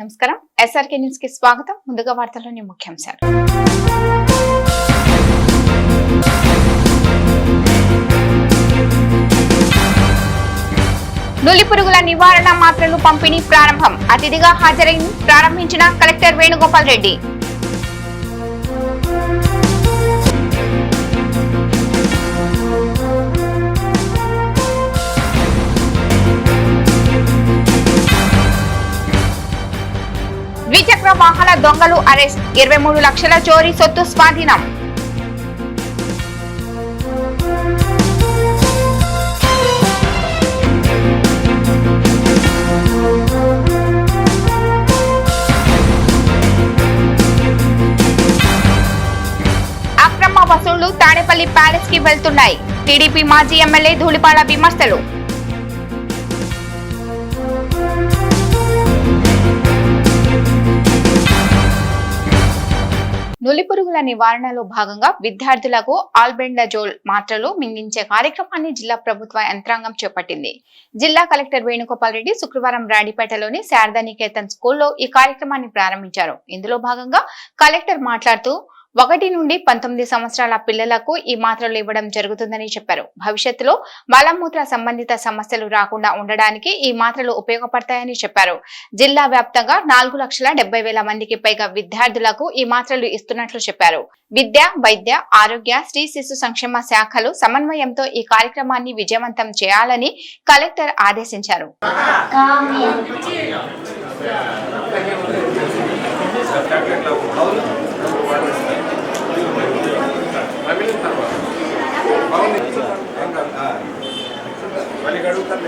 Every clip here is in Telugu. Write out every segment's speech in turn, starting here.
నమస్కారం. ఎస్ఆర్కే న్యూస్కి స్వాగతం. ముందుగా వార్తల్లోని ముఖ్యాంశాలు. నులి పురుగుల నివారణ మాత్రలు పంపిణీ ప్రారంభం. అతిథిగా హాజరై ప్రారంభించిన కలెక్టర్ వేణుగోపాల్ రెడ్డి. ద్విచక్ర దొంగలు అరెస్ట్. ఇరవై మూడు లక్షల చోరీ సొత్తు స్వాధీనం. అక్రమ వసూళ్ళు తాడేపల్లి ప్యాలెస్కి వెళ్తున్నాయి. టీడీపీ మాజీ ఎమ్మెల్యే ధూళిపాల విమర్శలు. నులిపురుగుల నివారణలో భాగంగా విద్యార్థులకు ఆల్బెండజోల్ మాత్రలు మింగించే కార్యక్రమాన్ని జిల్లా ప్రభుత్వ యంత్రాంగం చేపట్టింది. జిల్లా కలెక్టర్ వేణుగోపాల్ రెడ్డి శుక్రవారం రాడిపేటలోని శారదా నికేతన్ స్కూల్లో ఈ కార్యక్రమాన్ని ప్రారంభించారు. ఇందులో భాగంగా కలెక్టర్ మాట్లాడుతూ ఒకటి నుండి పంతొమ్మిది సంవత్సరాల పిల్లలకు ఈ మాత్రలు ఇవ్వడం జరుగుతుందని చెప్పారు. భవిష్యత్తులో మలమూత్ర సంబంధిత సమస్యలు రాకుండా ఉండడానికి ఈ మాత్రలు ఉపయోగపడతాయని చెప్పారు. జిల్లా వ్యాప్తంగా నాలుగు లక్షల డెబ్బై వేల మందికి పైగా విద్యార్థులకు ఈ మాత్రలు ఇస్తున్నట్లు చెప్పారు. విద్య వైద్య ఆరోగ్య స్త్రీ శిశు సంక్షేమ శాఖలు సమన్వయంతో ఈ కార్యక్రమాన్ని విజయవంతం చేయాలని కలెక్టర్ ఆదేశించారు. మళ్ళీ అడుగుతాను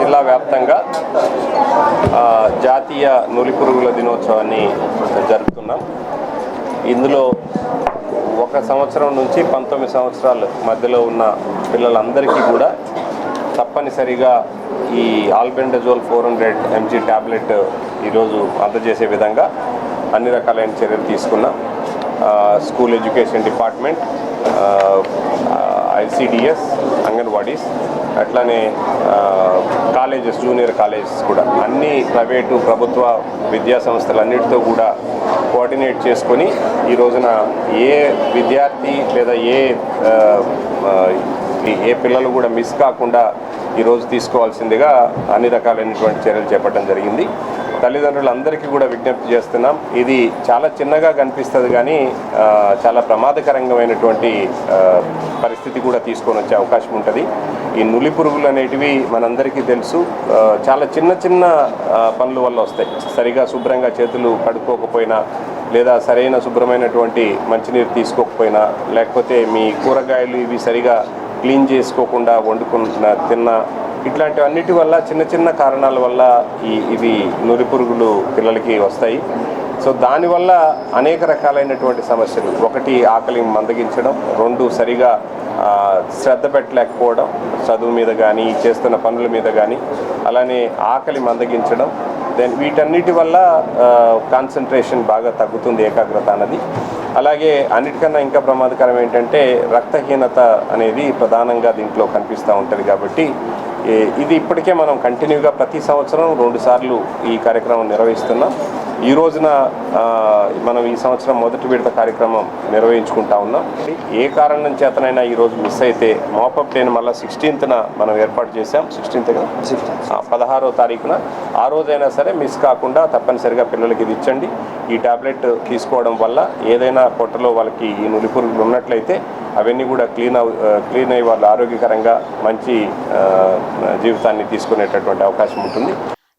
జిల్లా వ్యాప్తంగా జాతీయ నులి పురుగుల దినోత్సవాన్ని జరుపుతున్నాం. ఇందులో ఒక సంవత్సరం నుంచి పంతొమ్మిది సంవత్సరాల మధ్యలో ఉన్న పిల్లలందరికీ కూడా తప్పనిసరిగా ఈ albendazole four hundred MG tablet ఈరోజు అందజేసే విధంగా అన్ని రకాలైన చర్యలు తీసుకున్నాం. School education department ICDS anganwadis అట్లానే కాలేజెస్ జూనియర్ కాలేజెస్ కూడా. అన్ని ప్రైవేటు ప్రభుత్వ విద్యా సంస్థలన్నిటితో కూడా కోఆర్డినేట్ చేసుకొని ఈ రోజున ఏ విద్యార్థి లేదా ఏ ఏ పిల్లలు కూడా మిస్ కాకుండా ఈరోజు తీసుకోవాల్సిందిగా అన్ని రకాలైనటువంటి చర్యలు చేపట్టడం జరిగింది. తల్లిదండ్రులందరికీ కూడా విజ్ఞప్తి చేస్తున్నాం. ఇది చాలా చిన్నగా కనిపిస్తుంది కానీ చాలా ప్రమాదకరంగమైనటువంటి పరిస్థితి కూడా తీసుకొని వచ్చే అవకాశం ఉంటుంది. ఈ నులి పురుగులు అనేటివి మనందరికీ తెలుసు. చాలా చిన్న చిన్న పనుల వల్ల వస్తాయి. సరిగా శుభ్రంగా చేతులు కడుక్కోకపోయినా లేదా సరైన శుభ్రమైనటువంటి మంచినీరు తీసుకోకపోయినా లేకపోతే మీ కూరగాయలు ఇవి సరిగా క్లీన్ చేసుకోకుండా వండుకున్న తిన్న ఇట్లాంటివన్నిటి వల్ల చిన్న చిన్న కారణాల వల్ల ఈ ఇవి నురి పురుగులు పిల్లలకి వస్తాయి. సో దానివల్ల అనేక రకాలైనటువంటి సమస్యలు. ఒకటి ఆకలి మందగించడం రెండు సరిగా శ్రద్ధ పెట్టలేకపోవడం చదువు మీద కానీ చేస్తున్న పనుల మీద కానీ అలానే ఆకలి మందగించడం దెన్ వీటన్నిటి వల్ల కాన్సన్ట్రేషన్ బాగా తగ్గుతుంది ఏకాగ్రత అన్నది. అలాగే అన్నిటికన్నా ఇంకా ప్రమాదకరం ఏంటంటే రక్తహీనత అనేది ప్రధానంగా దీంట్లో కనిపిస్తూ ఉంటుంది కాబట్టి ఇది ఇప్పటికే మనం కంటిన్యూగా ప్రతి సంవత్సరం రెండుసార్లు ఈ కార్యక్రమం నిర్వహిస్తున్నాం. ఈ రోజున మనం ఈ సంవత్సరం మొదటి విడత కార్యక్రమం నిర్వహించుకుంటా ఉన్నాం. ఏ కారణం చేతనైనా ఈ రోజు మిస్ అయితే మాపప్ డేని మళ్ళీ సిక్స్టీన్త్న మనం ఏర్పాటు చేశాం. సిక్స్టీన్త్ పదహారో తారీఖున. ఆ రోజైనా సరే మిస్ కాకుండా తప్పనిసరిగా పిల్లలకి ఇది ఇచ్చండి. ఈ టాబ్లెట్ తీసుకోవడం వల్ల ఏదైనా పొట్టలో వాళ్ళకి ఈ నులి పురుగులు ఉన్నట్లయితే అవన్నీ కూడా క్లీన్ అవ్ క్లీన్ అయ్యి వాళ్ళు ఆరోగ్యకరంగా మంచి జీవితాన్ని తీసుకునేటటువంటి అవకాశం ఉంటుంది.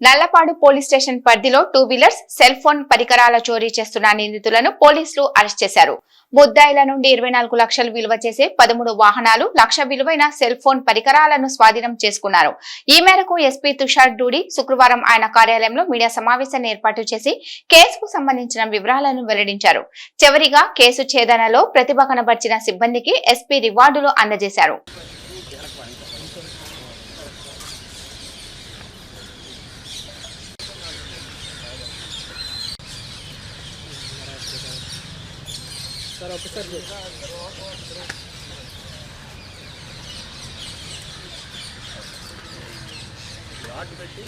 నల్లపాడు పోలీస్ స్టేషన్ పరిధిలో టూ వీలర్స్ సెల్ ఫోన్ పరికరాల చోరీ చేస్తున్న నిందితులను పోలీసులు అరెస్ట్ చేశారు. ముద్దాయిల నుండి ఇరవై నాలుగు లక్షలు విలువ చేసే పదమూడు వాహనాలు లక్ష విలువైన సెల్ ఫోన్ పరికరాలను స్వాధీనం చేసుకున్నారు. ఈ మేరకు ఎస్పీ తుషార్ డూడి శుక్రవారం ఆయన కార్యాలయంలో మీడియా సమావేశాన్ని ఏర్పాటు చేసి కేసుకు సంబంధించిన వివరాలను వెల్లడించారు. చివరిగా కేసు ఛేదనలో ప్రతిభ కనబర్చిన సిబ్బందికి ఎస్పీ రివార్డులు అందజేశారు. సార్ ఒకసారి పెట్టి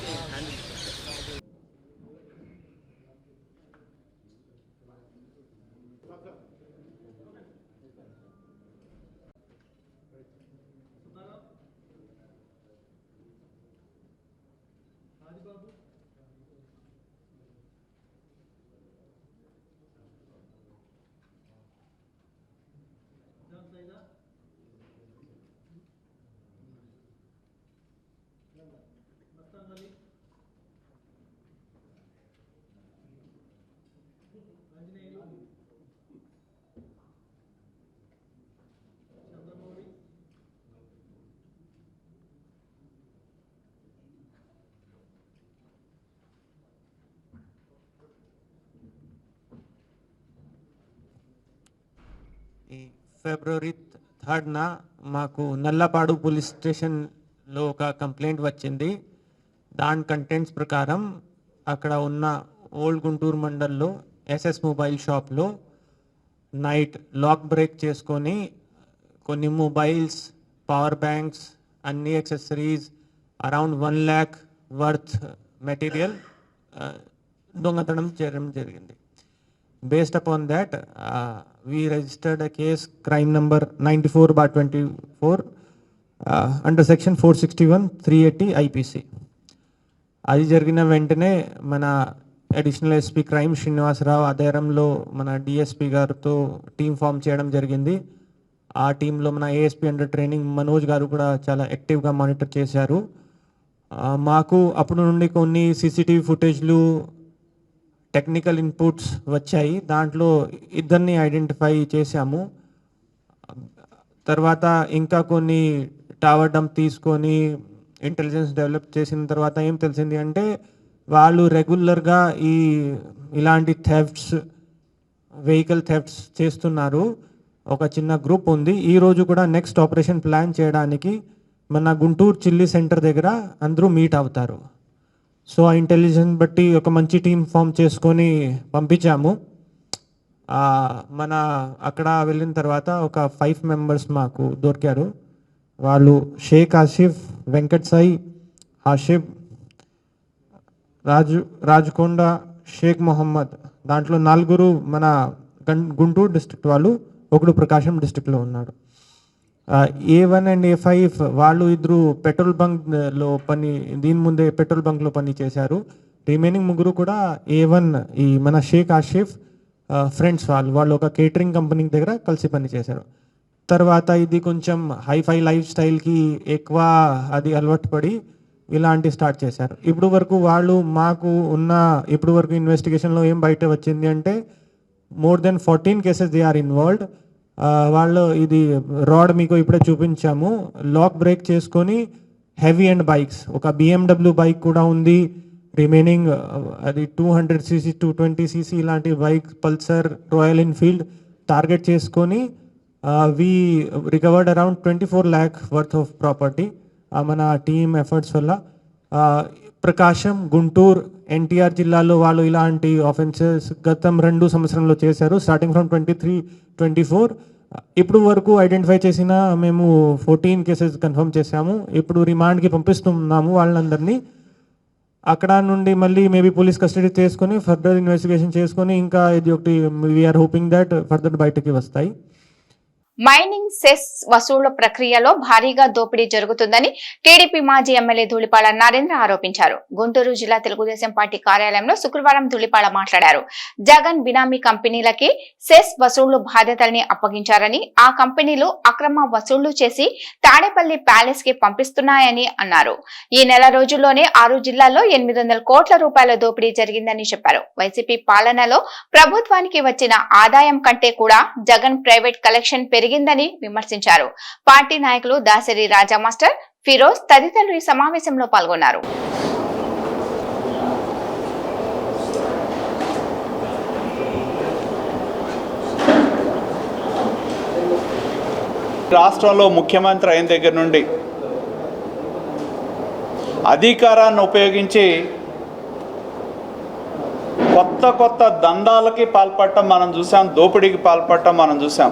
ఈ ఫిబ్రవరి థర్డ్న మాకు నల్లపాడు పోలీస్ స్టేషన్లో ఒక కంప్లైంట్ వచ్చింది. దాని కంటెంట్స్ ప్రకారం అక్కడ ఉన్న ఓల్డ్ గుంటూరు మండల్లో ఎస్ఎస్ మొబైల్ షాప్లో నైట్ లాక్ బ్రేక్ చేసుకొని కొన్ని మొబైల్స్ పవర్ బ్యాంక్స్ అన్ని accessories around one lakh worth material దొంగతనం చేయడం జరిగింది. Based upon that we registered a case crime number 94 bar 24 uh, under section 461 380 IPC అది జరిగిన వెంటనే మన అడిషనల్ ఎస్పీ క్రైమ్ శ్రీనివాసరావు ఆధారంలో మన డిఎస్పీ గారితో టీం ఫామ్ చేయడం జరిగింది. ఆ టీంలో మన ఏఎస్పీ అండర్ ట్రైనింగ్ మనోజ్ గారు కూడా చాలా యాక్టివ్గా మానిటర్ చేశారు. మాకు అప్పుడు నుండి కొన్ని సీసీటీవీ ఫుటేజ్లు టెక్నికల్ ఇన్పుట్స్ వచ్చాయి. దాంట్లో ఇద్దరిని ఐడెంటిఫై చేశాము. తర్వాత ఇంకా కొన్ని టవర్ డంప్ తీసుకొని ఇంటెలిజెన్స్ డెవలప్ చేసిన తర్వాత ఏం తెలిసింది అంటే వాళ్ళు రెగ్యులర్గా ఈ ఇలాంటి థెఫ్ట్స్ వెహికల్ థెఫ్ట్స్ చేస్తున్నారు. ఒక చిన్న గ్రూప్ ఉంది. ఈరోజు కూడా నెక్స్ట్ ఆపరేషన్ ప్లాన్ చేయడానికి మన గుంటూరు చిల్లీ సెంటర్ దగ్గర అందరూ మీట్ అవుతారు. సో ఆ ఇంటెలిజెన్స్ బట్టి ఒక మంచి టీం ఫామ్ చేసుకొని పంపించాము. మన అక్కడ వెళ్ళిన తర్వాత ఒక ఫైవ్ మెంబర్స్ మాకు దొరికారు. వాళ్ళు షేక్ ఆసిఫ్ వెంకట్ సాయి హాషిబ్ రాజు రాజకొండ షేక్ మొహమ్మద్. దాంట్లో నలుగురు మన గుంటూరు డిస్ట్రిక్ట్ వాళ్ళు ఒకడు ప్రకాశం డిస్ట్రిక్ట్లో ఉన్నాడు. A one and A five వాళ్ళు ఇద్దరు పెట్రోల్ బంక్లో పని దీని ముందే పెట్రోల్ బంక్లో పని చేశారు. రిమైనింగ్ ముగ్గురు కూడా ఏ వన్ ఈ మన షేక్ ఆషిఫ్ ఫ్రెండ్స్ వాళ్ళు వాళ్ళు ఒక కేటరింగ్ కంపెనీ దగ్గర కలిసి పని చేశారు. తర్వాత ఇది కొంచెం హైఫై లైఫ్ స్టైల్కి ఎక్కువ అది అలవాటు పడి ఇలాంటి స్టార్ట్ చేశారు. ఇప్పుడు వరకు వాళ్ళు మాకు ఉన్న ఇప్పుడు వరకు ఇన్వెస్టిగేషన్లో ఏం బయట వచ్చింది అంటే more than fourteen cases they are involved వాళ్ళు ఇది రాడ్ మీకు ఇప్పుడే చూపించాము. లాక్ బ్రేక్ చేసుకొని హెవీ అండ్ బైక్స్. ఒక బిఎండబ్ల్యూ బైక్ కూడా ఉంది. రిమైనింగ్ అది two hundred CC two twenty CC ఇలాంటి bike Pulsar Royal Enfield target చేసుకొని we recovered around twenty four lakh worth of property మన టీమ్ ఎఫర్ట్స్ వల్ల. ప్రకాశం గుంటూరు ఎన్టీఆర్ జిల్లాలో వాళ్ళు ఇలాంటి ఆఫెన్సెస్ గతం రెండు సంవత్సరంలో చేశారు starting from twenty three twenty four ఇప్పుడు వరకు ఐడెంటిఫై చేసిన మేము ఫోర్టీన్ కేసెస్ కన్ఫర్మ్ చేశాము. ఇప్పుడు రిమాండ్కి పంపిస్తున్నాము వాళ్ళందరినీ. అక్కడ నుండి మళ్ళీ మేబీ పోలీస్ కస్టడీ చేసుకొని ఫర్దర్ ఇన్వెస్టిగేషన్ చేసుకొని ఇంకా ఇది ఒకటి వీఆర్ హోపింగ్ దట్ ఫర్దర్ బయటకి వస్తాయి. మైనింగ్ సెస్ వసూళ్ళ ప్రక్రియలో భారీగా దోపిడీ జరుగుతుందని టీడీపీ మాజీ ఎమ్మెల్యే ధూళిపాళ నరేంద్ర ఆరోపించారు. గుంటూరు జిల్లా తెలుగుదేశం పార్టీ కార్యాలయంలో శుక్రవారం ధూళిపాళ మాట్లాడారు. జగన్ బినామీ కంపెనీలకి సెస్ వసూళ్ళు బాధ్యతల్ని అప్పగించారని ఆ కంపెనీలు అక్రమ వసూళ్ళు చేసి తాడేపల్లి ప్యాలెస్కి పంపిస్తున్నాయని అన్నారు. ఈ నెల రోజుల్లోనే ఆరు జిల్లాల్లో ఎనిమిది వందల కోట్ల రూపాయల దోపిడీ జరిగిందని చెప్పారు. వైసీపీ పాలనలో ప్రభుత్వానికి వచ్చిన ఆదాయం కంటే కూడా జగన్ ప్రైవేట్ కలెక్షన్ జరిగిందని విమర్శించారు. పార్టీ నాయకులు దాసరి రాజా మాస్టర్ ఫిరోజ్ తదితరులు ఈ సమావేశంలో పాల్గొన్నారు. రాష్ట్రంలో ముఖ్యమంత్రి అయిన దగ్గర నుండి అధికారాన్ని ఉపయోగించి కొత్త కొత్త దందాలకి పాల్పడటం మనం చూసాం దోపిడీకి పాల్పడటం మనం చూసాం.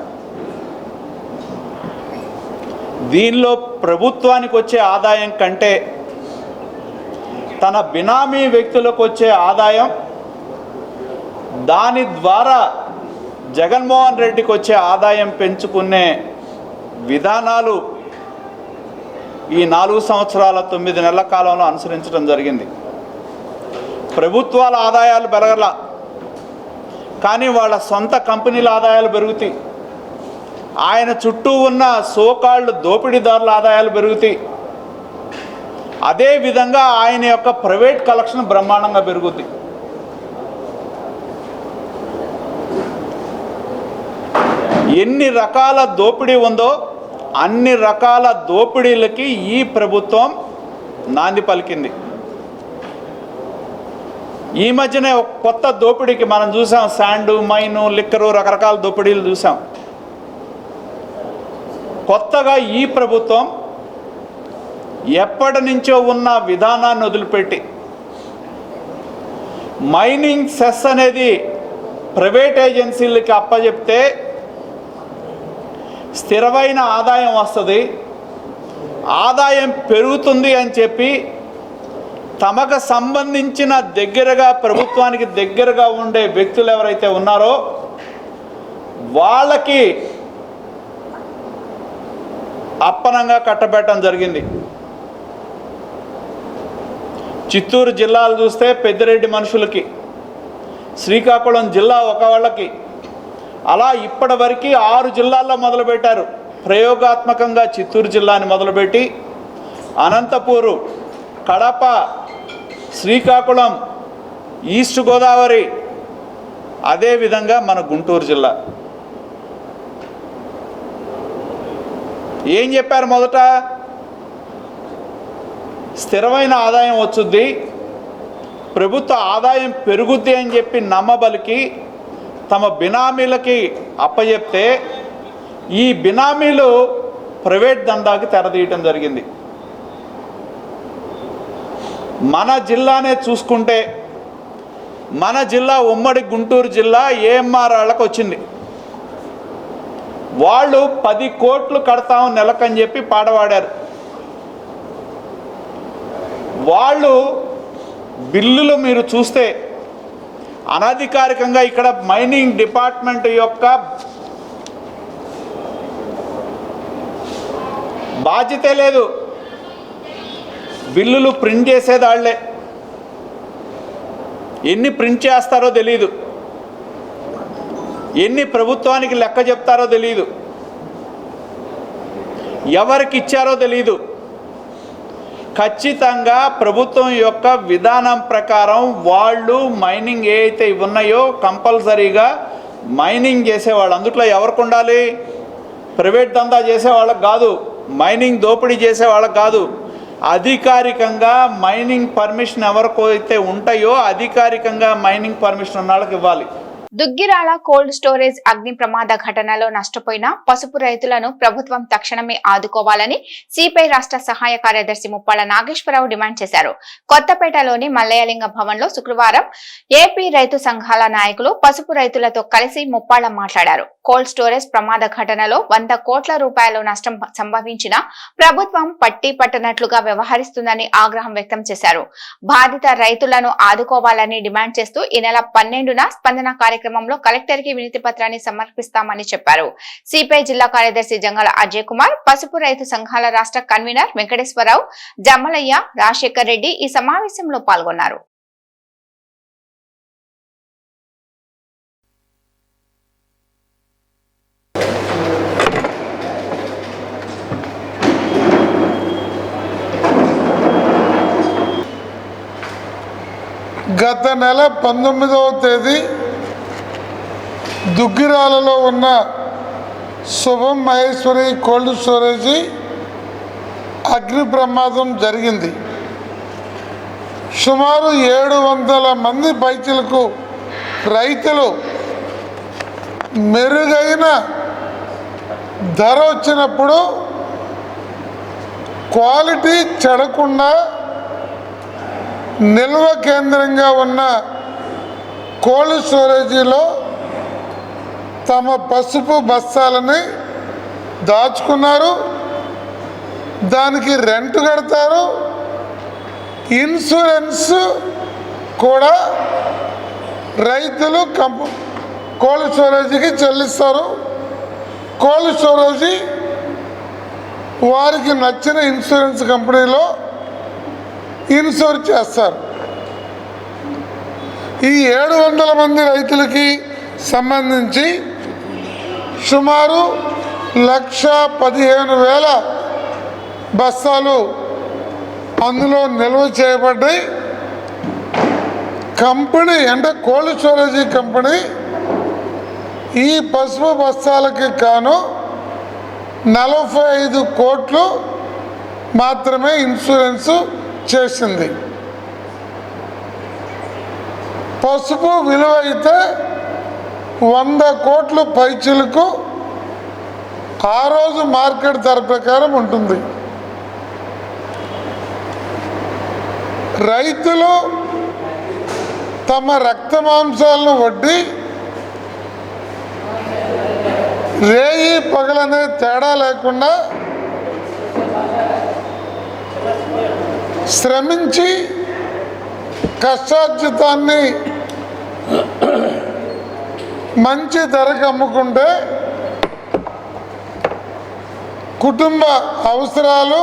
దీనిలో ప్రభుత్వానికి వచ్చే ఆదాయం కంటే తన బినామీ వ్యక్తులకు వచ్చే ఆదాయం దాని ద్వారా జగన్మోహన్ రెడ్డికి వచ్చే ఆదాయం పెంచుకునే విధానాలు ఈ నాలుగు సంవత్సరాల తొమ్మిది నెలల కాలంలో అనుసరించడం జరిగింది. ప్రభుత్వాల ఆదాయాలు పెరగల కానీ వాళ్ళ సొంత కంపెనీల ఆదాయాలు పెరుగుతాయి. ఆయన చుట్టూ ఉన్న సోకాళ్ళు దోపిడీదారుల ఆదాయాలు పెరుగుతాయి. అదేవిధంగా ఆయన యొక్క ప్రైవేట్ కలెక్షన్ బ్రహ్మాండంగా పెరుగుద్ది. ఎన్ని రకాల దోపిడీ ఉందో అన్ని రకాల దోపిడీలకి ఈ ప్రభుత్వం నాంది పలికింది. ఈ మధ్యనే కొత్త దోపిడీకి మనం చూసాం శాండు మైను లిక్కరు రకరకాల దోపిడీలు చూసాం. కొత్తగా ఈ ప్రభుత్వం ఎప్పటి నుంచో ఉన్న విధానాన్ని వదిలిపెట్టి మైనింగ్ సెస్ అనేది ప్రైవేట్ ఏజెన్సీలకి అప్పచెప్తే స్థిరమైన ఆదాయం వస్తుంది ఆదాయం పెరుగుతుంది అని చెప్పి తమకు సంబంధించిన దగ్గరగా ప్రభుత్వానికి దగ్గరగా ఉండే వ్యక్తులు ఎవరైతే ఉన్నారో వాళ్ళకి అప్పనంగా కట్టబెట్టడం జరిగింది. చిత్తూరు జిల్లాలు చూస్తే పెద్దిరెడ్డి మనుషులకి శ్రీకాకుళం జిల్లా ఒక వాళ్ళకి అలా ఇప్పటివరకు ఆరు జిల్లాల్లో మొదలుపెట్టారు. ప్రయోగాత్మకంగా చిత్తూరు జిల్లాని మొదలుపెట్టి అనంతపూరు కడప శ్రీకాకుళం ఈస్ట్ గోదావరి అదేవిధంగా మన గుంటూరు జిల్లా. ఏం చెప్పారు మొదట? స్థిరమైన ఆదాయం వచ్చుద్ది ప్రభుత్వ ఆదాయం పెరుగుద్ది అని చెప్పి నమ్మబలికి తమ బినామీలకి అప్పచెప్తే ఈ బినామీలు ప్రైవేట్ దందాకి తెరదీయటం జరిగింది. మన జిల్లానే చూసుకుంటే మన జిల్లా ఉమ్మడి గుంటూరు జిల్లా ఏఎంఆర్ వాళ్ళకి వచ్చింది. వాళ్ళు పది కోట్లు కడతాం నెలకని చెప్పి పాడవాడారు. వాళ్ళు బిల్లులు మీరు చూస్తే అనధికారికంగా ఇక్కడ మైనింగ్ డిపార్ట్మెంట్ యొక్క బాధ్యతే లేదు. బిల్లులు ప్రింట్ చేసేదాళ్ళే. ఎన్ని ప్రింట్ చేస్తారో తెలియదు ఎన్ని ప్రభుత్వానికి లెక్క చెప్తారో తెలియదు ఎవరికి ఇచ్చారో తెలియదు ఖచ్చితంగా ప్రభుత్వం యొక్క విధానం ప్రకారం వాళ్ళు మైనింగ్ ఏ అయితే ఉన్నాయో కంపల్సరీగా మైనింగ్ చేసేవాళ్ళు. అందుట్లో ఎవరికి ఉండాలి? ప్రైవేట్ దందా చేసే వాళ్ళకి కాదు. మైనింగ్ దోపిడీ చేసే వాళ్ళకి కాదు. అధికారికంగా మైనింగ్ పర్మిషన్ ఎవరికైతే ఉంటాయో అధికారికంగా మైనింగ్ పర్మిషన్ ఉన్న వాళ్ళకి ఇవ్వాలి. దుగ్గిరాల కోల్డ్ స్టోరేజ్ అగ్ని ప్రమాద ఘటనలో నష్టపోయిన పసుపు రైతులను ప్రభుత్వం తక్షణమే ఆదుకోవాలని సిపిఐ రాష్ట్ర సహాయ కార్యదర్శి ముప్పాళ్ళ నాగేశ్వరరావు డిమాండ్ చేశారు. కొత్తపేటలోని మల్లయలింగ భవన్లో శుక్రవారం ఏపీ రైతు సంఘాల నాయకులు పసుపు రైతులతో కలిసి ముప్పాళ్ళ మాట్లాడారు. కోల్డ్ స్టోరేజ్ ప్రమాద ఘటనలో వంద కోట్ల రూపాయలు నష్టం సంభవించిన ప్రభుత్వం పట్టి పట్టనట్లుగా వ్యవహరిస్తుందని ఆగ్రహం వ్యక్తం చేశారు. బాధిత రైతులను ఆదుకోవాలని డిమాండ్ చేస్తూ ఈ నెల పన్నెండున స్పందన కార్యక్రమంలో కలెక్టర్కి వినతి పత్రాన్ని సమర్పిస్తామని చెప్పారు. సిపిఐ జిల్లా కార్యదర్శి జంగల అజయ్ కుమార్ పసుపు రైతు సంఘాల రాష్ట్ర కన్వీనర్ వెంకటేశ్వరరావు జమ్మలయ్య రాజశేఖర్ రెడ్డి ఈ సమావేశంలో పాల్గొన్నారు. గత నెల పంతొమ్మిదవ తేదీ దుగ్గిరాలలో ఉన్న శుభం మహేశ్వరి కోల్డ్ స్టోరేజీ అగ్ని ప్రమాదం జరిగింది. సుమారు ఏడు వందల మంది పైచలకు రైతులు మెరుగైన ధర వచ్చినప్పుడు క్వాలిటీ చెడకుండా నిల్వ కేంద్రంగా ఉన్న కోల్డ్ స్టోరేజీలో తమ పసుపు బస్తాలని దాచుకున్నారు. దానికి రెంట్ కడతారు. ఇన్సూరెన్స్ కూడా రైతులు కంప కోల్డ్ స్టోరేజీకి చెల్లిస్తారు. కోల్డ్ స్టోరేజీ వారికి నచ్చిన ఇన్సూరెన్స్ కంపెనీలో ఇన్సూర్ చేస్తారు. ఈ ఏడు వందల మంది రైతులకి సంబంధించి సుమారు లక్ష పదిహేను వేల బస్తాలు అందులో నిల్వ చేయబడ్డాయి. కంపెనీ అంటే కోల్డ్ స్టోరేజీ కంపెనీ ఈ పసుపు బస్తాలకి కాను నలభై ఐదు కోట్లు మాత్రమే ఇన్సూరెన్సు చేసింది. పసుపు విలువ అయితే వంద కోట్లు పైచులకు ఆ రోజు మార్కెట్ ధర ప్రకారం ఉంటుంది. రైతులు తమ రక్త మాంసాలను వడ్డీ రేయి పగలనే తేడా లేకుండా శ్రమించి కష్టార్జితాన్ని మంచి ధరకు అమ్ముకుంటే కుటుంబ అవసరాలు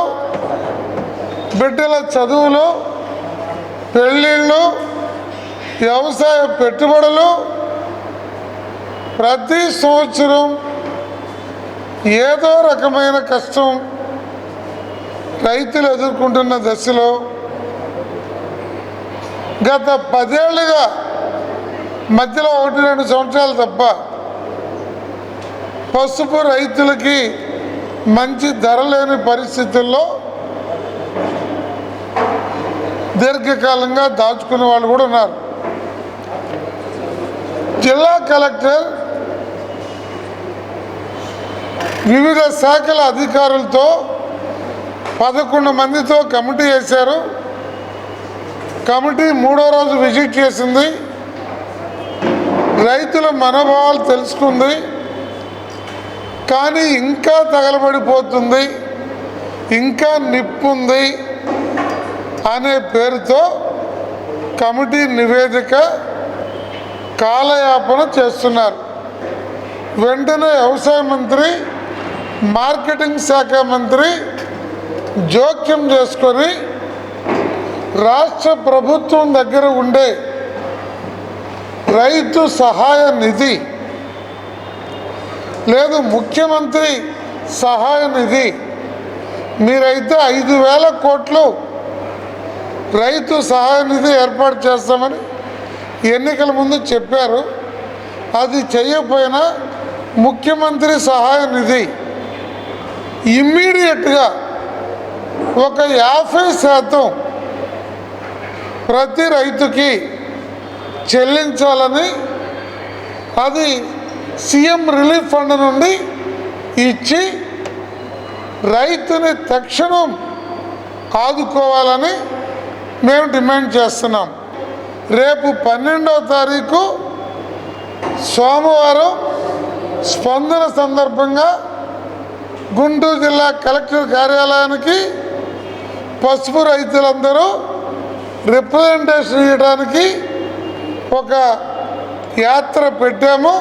బిడ్డల చదువులు పెళ్ళిళ్ళు వ్యవసాయ పెట్టుబడులు ప్రతి సంవత్సరం ఏదో రకమైన కష్టం రైతులు ఎదుర్కొంటున్న దశలో గత పదేళ్ళుగా మధ్యలో ఒకటి రెండు సంవత్సరాలు తప్ప పసుపు రైతులకి మంచి ధర లేని పరిస్థితుల్లో దీర్ఘకాలంగా దాచుకునే వాళ్ళు కూడా ఉన్నారు. జిల్లా కలెక్టర్ వివిధ శాఖల అధికారులతో పదకొండు మందితో కమిటీ వేశారు. కమిటీ మూడో రోజు విజిట్ చేసింది. రైతుల మనోభావాలు తెలుసుకుంది. కానీ ఇంకా తగలబడిపోతుంది. ఇంకా నిప్పుంది అనే పేరుతో కమిటీ నివేదిక కాలయాపన చేస్తున్నారు. వెంటనే వ్యవసాయ మంత్రి మార్కెటింగ్ శాఖ మంత్రి జోక్యం చేసుకొని రాష్ట్ర ప్రభుత్వం దగ్గర ఉండే రైతు సహాయ నిధి లేదు ముఖ్యమంత్రి సహాయ నిధి మీరైతే ఐదు వేల కోట్లు రైతు సహాయ నిధి ఏర్పాటు చేస్తామని ఎన్నికల ముందు చెప్పారు. అది చేయకపోయినా ముఖ్యమంత్రి సహాయ నిధి ఇమ్మీడియట్గా ఒక యాభై శాతం ప్రతి రైతుకి చెల్లించాలని అది సీఎం రిలీఫ్ ఫండ్ నుండి ఇచ్చి రైతుని తక్షణం ఆదుకోవాలని మేము డిమాండ్ చేస్తున్నాం. రేపు పన్నెండవ తారీఖు సోమవారం స్పందన సందర్భంగా గుంటూరు జిల్లా కలెక్టర్ కార్యాలయానికి పసుపు రైతులందరూ రిప్రజెంటేషన్ ఇవ్వడానికి ఒక యాత్ర పెట్టాము.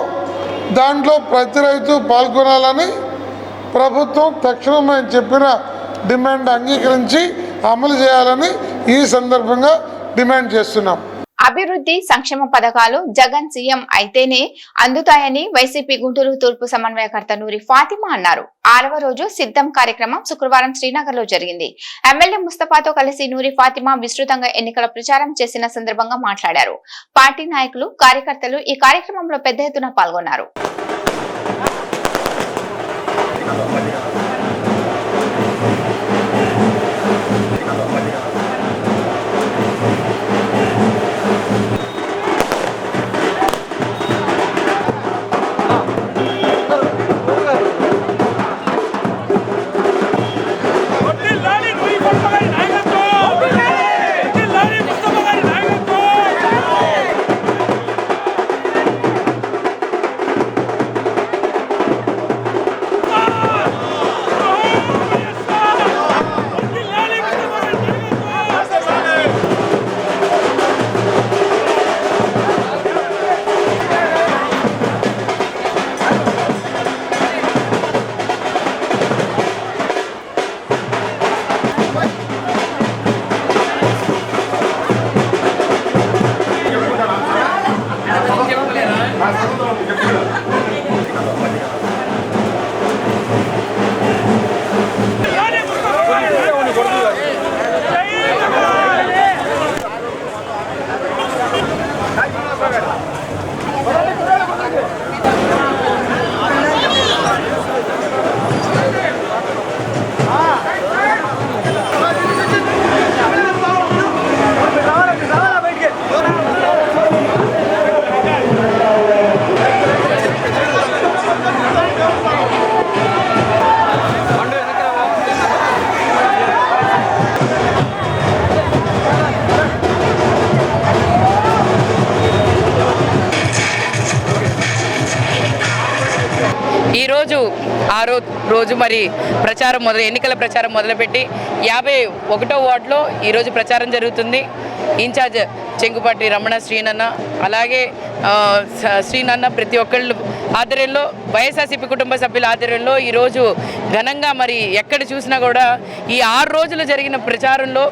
దాంట్లో ప్రతి రైతు పాల్గొనాలని ప్రభుత్వం తక్షణం మేము చెప్పిన డిమాండ్ అంగీకరించి అమలు చేయాలని ఈ సందర్భంగా డిమాండ్ చేస్తున్నాం. అభివృద్ధి సంక్షేమ పథకాలు జగన్ సీఎం అయితేనే అందుతాయని వైసీపీ గుంటూరు తూర్పు సమన్వయకర్త నూరి ఫాతిమా అన్నారు. ఆరవ రోజు సిద్ధం కార్యక్రమం శుక్రవారం శ్రీనగర్లో జరిగింది. ఎమ్మెల్యే ముస్తఫాతో కలిసి నూరి ఫాతిమా విస్తృతంగా ఎన్నికల ప్రచారం చేసిన సందర్భంగా మాట్లాడారు. పార్టీ నాయకులు కార్యకర్తలు ఈ కార్యక్రమంలో పెద్ద ఎత్తున పాల్గొన్నారు. రోజు మరి ప్రచారం మొదలు ఎన్నికల ప్రచారం మొదలుపెట్టి యాభై ఒకటో వార్డులో ఈరోజు ప్రచారం జరుగుతుంది. ఇన్ఛార్జ్ చెంగుపాటి రమణ శ్రీనన్న అలాగే శ్రీనన్న ప్రతి ఒక్కళ్ళు ఆధ్వర్యంలో వైఎస్ఆర్సీపీ కుటుంబ సభ్యుల ఆధ్వర్యంలో ఈరోజు ఘనంగా మరి ఎక్కడ చూసినా కూడా ఈ ఆరు రోజులు జరిగిన ప్రచారంలో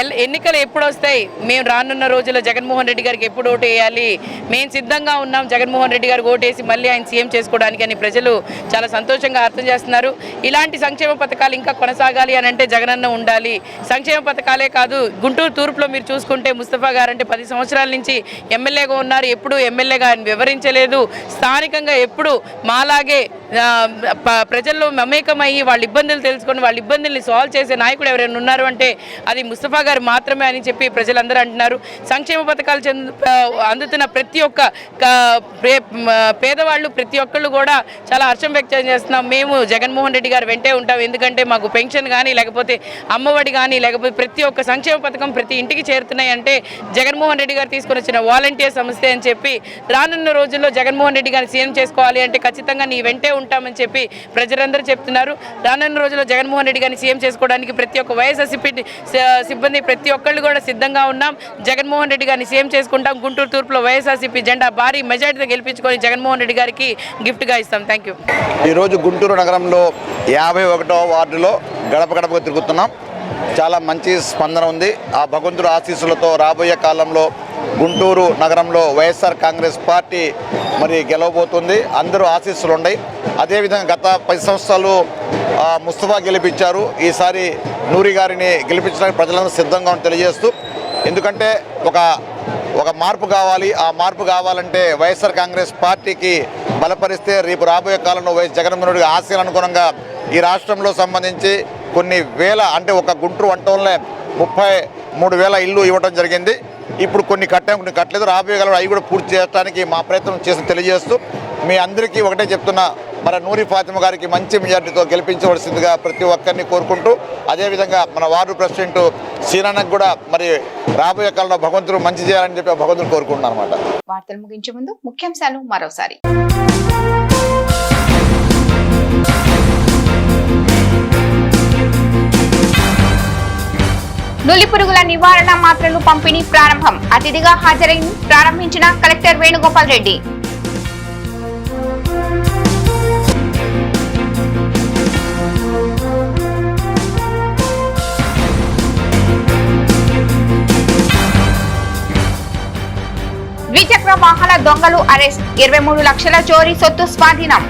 ఎల్ ఎన్నికలు ఎప్పుడు వస్తాయి? మేము రానున్న రోజుల్లో జగన్మోహన్ రెడ్డి గారికి ఎప్పుడు ఓటు వేయాలి? మేము సిద్ధంగా ఉన్నాం జగన్మోహన్ రెడ్డి గారికి ఓటేసి మళ్ళీ ఆయన సీఎం చేసుకోవడానికి అని ప్రజలు చాలా సంతోషంగా అర్థం చేస్తున్నారు. ఇలాంటి సంక్షేమ పథకాలు ఇంకా కొనసాగాలి అని అంటే జగనన్న ఉండాలి. సంక్షేమ పథకాలే కాదు గుంటూరు తూర్పులో మీరు చూసుకుంటే ముస్తఫా గారంటే పది సంవత్సరాల నుంచి ఎమ్మెల్యేగా ఉన్నారు. ఎప్పుడు ఎమ్మెల్యేగా ఆయన వివరించలేదు. స్థానికంగా ఎప్పుడు మాలాగే ప్రజల్లో మమేకమయ్యి వాళ్ళ ఇబ్బందులు తెలుసుకొని వాళ్ళ ఇబ్బందుల్ని సాల్వ్ చేసే నాయకుడు ఎవరైనా ఉన్నారు అంటే అది ముస్తఫా గారు మాత్రమే అని చెప్పి ప్రజలందరూ అంటున్నారు. సంక్షేమ పథకాలు అందుతున్న ప్రతి ఒక్క పే- పేదవాళ్ళు ప్రతి ఒక్కళ్ళు కూడా చాలా హర్షం వ్యక్తం చేస్తున్నాం. మేము జగన్మోహన్ రెడ్డి గారు వెంటే ఉంటాం. ఎందుకంటే మాకు పెన్షన్ కానీ లేకపోతే అమ్మఒడి కానీ లేకపోతే ప్రతి ఒక్క సంక్షేమ పథకం ప్రతి ఇంటికి చేరుతున్నాయి అంటే జగన్మోహన్ రెడ్డి గారు తీసుకొని వచ్చిన వాలంటీర్ సంస్థ అని చెప్పి రానున్న రోజుల్లో జగన్మోహన్ రెడ్డి గారిని సీఎం చేసుకోవాలి అంటే ఖచ్చితంగా నీ వెంటే ఉంటామని చెప్పి ప్రజలందరూ చెప్తున్నారు. రానున్న రోజుల్లో జగన్మోహన్ రెడ్డి గారిని సీఎం చేసుకోవడానికి ప్రతి ఒక్క వైఎస్ఆర్సీపీ సిబ్బంది ప్రతి ఒక్కళ్ళు కూడా సిద్ధంగా ఉన్నాం. జగన్మోహన్ రెడ్డి గారిని సీఎం చేసుకుంటాం. గుంటూరు తూర్పులో వైఎస్ఆర్సీపీ జెండా భారీ మెజార్టీతో గెలిపించుకొని జగన్మోహన్ రెడ్డి గారికి గిఫ్ట్గా ఇస్తాం. థ్యాంక్ యూ ఈరోజు గుంటూరు నగరంలో యాభై ఒకటో వార్డులో గడప గడపగా తిరుగుతున్నాం. చాలా మంచి స్పందన ఉంది. ఆ భగవంతుడు ఆశీస్సులతో రాబోయే కాలంలో గుంటూరు నగరంలో వైఎస్ఆర్ కాంగ్రెస్ పార్టీ మరి గెలవబోతుంది. అందరూ ఆశీస్సులు ఉన్నాయి అదేవిధంగా గత పది సంవత్సరాలు ముస్తఫా గెలిపించారు. ఈసారి నూరి గారిని గెలిపించడానికి ప్రజలందరూ సిద్ధంగా ఉందని తెలియజేస్తూ ఎందుకంటే ఒక ఒక మార్పు కావాలి. ఆ మార్పు కావాలంటే వైఎస్ఆర్ కాంగ్రెస్ పార్టీకి బలపరిస్తే రేపు రాబోయే కాలంలో వైఎస్ జగన్మోహన్ రెడ్డి ఆశయాల అనుగుణంగా ఈ రాష్ట్రంలో సంబంధించి కొన్ని వేల అంటే ఒక గుంటూరు వంటంలో ముప్పై మూడు వేల ఇల్లు ఇవ్వడం జరిగింది. ఇప్పుడు కొన్ని కట్టాం కొన్ని కట్టలేదు. రాబోయే కాలంలో అవి కూడా పూర్తి చేయడానికి మా ప్రయత్నం చేసి తెలియజేస్తూ మీ అందరికీ ఒకటే చెప్తున్నా మన నూరి ఫాతిమ గారికి మంచి మెజార్టీతో గెలిపించవలసిందిగా ప్రతి ఒక్కరిని కోరుకుంటూ అదేవిధంగా మన వార్డు ప్రెసిడెంట్ సీనానకు కూడా మరి రాబోయే కాలంలో భగవంతుడు మంచి చేయాలని చెప్పి భగవంతుడు కోరుకుంటున్నాను అనమాట వార్తలు ముగించే ముందు ముఖ్యాంశాలు మరోసారి. నులి పురుగుల నివారణ మాత్రలు పంపిణీ ప్రారంభం. అతిథిగా హాజరై ప్రారంభించిన కలెక్టర్ వేణుగోపాల్ రెడ్డి. ద్విచక్ర వాహన దొంగలు అరెస్ట్. ఇరవై మూడు లక్షల చోరీ సొత్తు స్వాధీనం.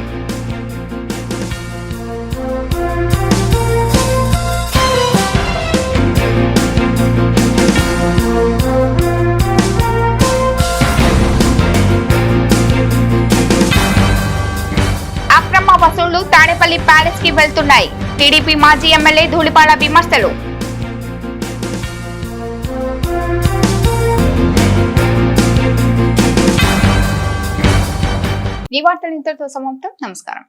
అక్రమ తాడేపల్లి ప్యాలెస్కి వెళ్తున్నాయి. టీడీపీ మాజీ ఎమ్మెల్యే ధూళిపాడ విమర్శలు. ఈ వార్తలు ఇంతటితో సమాప్తం. నమస్కారం.